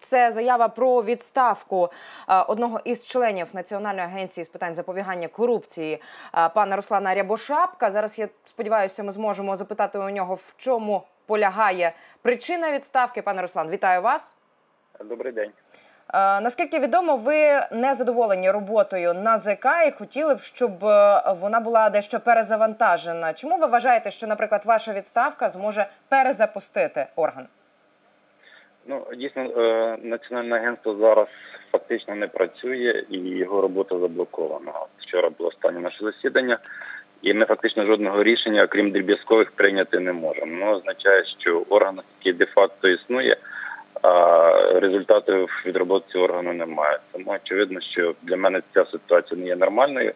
Це заява про відставку е, одного із членів Національної агенції з питань запобігання корупції е, пана Руслана Рябошапка. Зараз я сподіваюся, ми зможемо запитати у нього, в чому полягає причина відставки. Пане Руслан, вітаю вас. Добрий день. Е, Наскільки відомо, ви не задоволені роботою НАЗК і хотіли б, щоб вона була дещо перезавантажена. Чому ви вважаєте, що, наприклад, ваша відставка зможе перезапустити орган? Ну дійсно, е, національне агентство зараз фактично не працює і його робота заблокована. Вчора було останнє наше засідання, і ми фактично жодного рішення, окрім дріб'язкових, прийняти не можемо. Ну означає, що орган, який де-факто існує, а результатів від роботи органу немає. Тому очевидно, що для мене ця ситуація не є нормальною.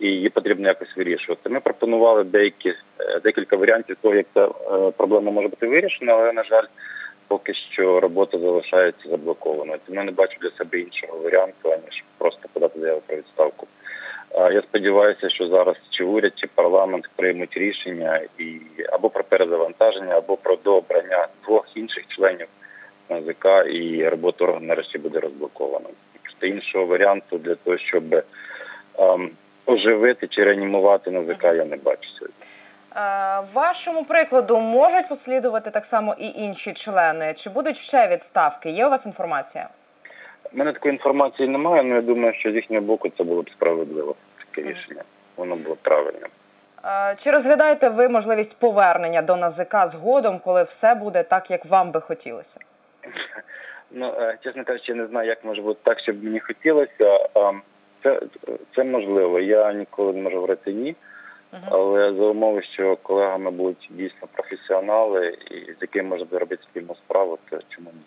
І її потрібно якось вирішувати. Ми пропонували деякі е, декілька варіантів того, як ця е, проблема може бути вирішена, але на жаль, поки що робота залишається заблокованою. Тому не бачу для себе іншого варіанту, аніж просто подати заяву про відставку. Я сподіваюся, що зараз чи уряд, чи парламент приймуть рішення і або про перезавантаження, або про дообрання двох інших членів НАЗК, і робота органу нарешті буде розблокована. Просто іншого варіанту для того, щоб ем, оживити чи реанімувати НАЗК, я не бачу сьогодні. Е, Вашому прикладу можуть послідувати так само і інші члени. Чи будуть ще відставки? Є у вас інформація? У мене такої інформації немає, але я думаю, що з їхнього боку це було б справедливо таке рішення. Воно було правильним. Е, Чи розглядаєте ви можливість повернення до НАЗК згодом, коли все буде так, як вам би хотілося? Ну, е, чесно кажучи, я не знаю, як може бути так, щоб мені хотілося. Це, це можливо. Я ніколи не можу говорити ні. Але за умови, що колегами будуть дійсно професіонали і з якими можна робити спільну справу, то чому ні?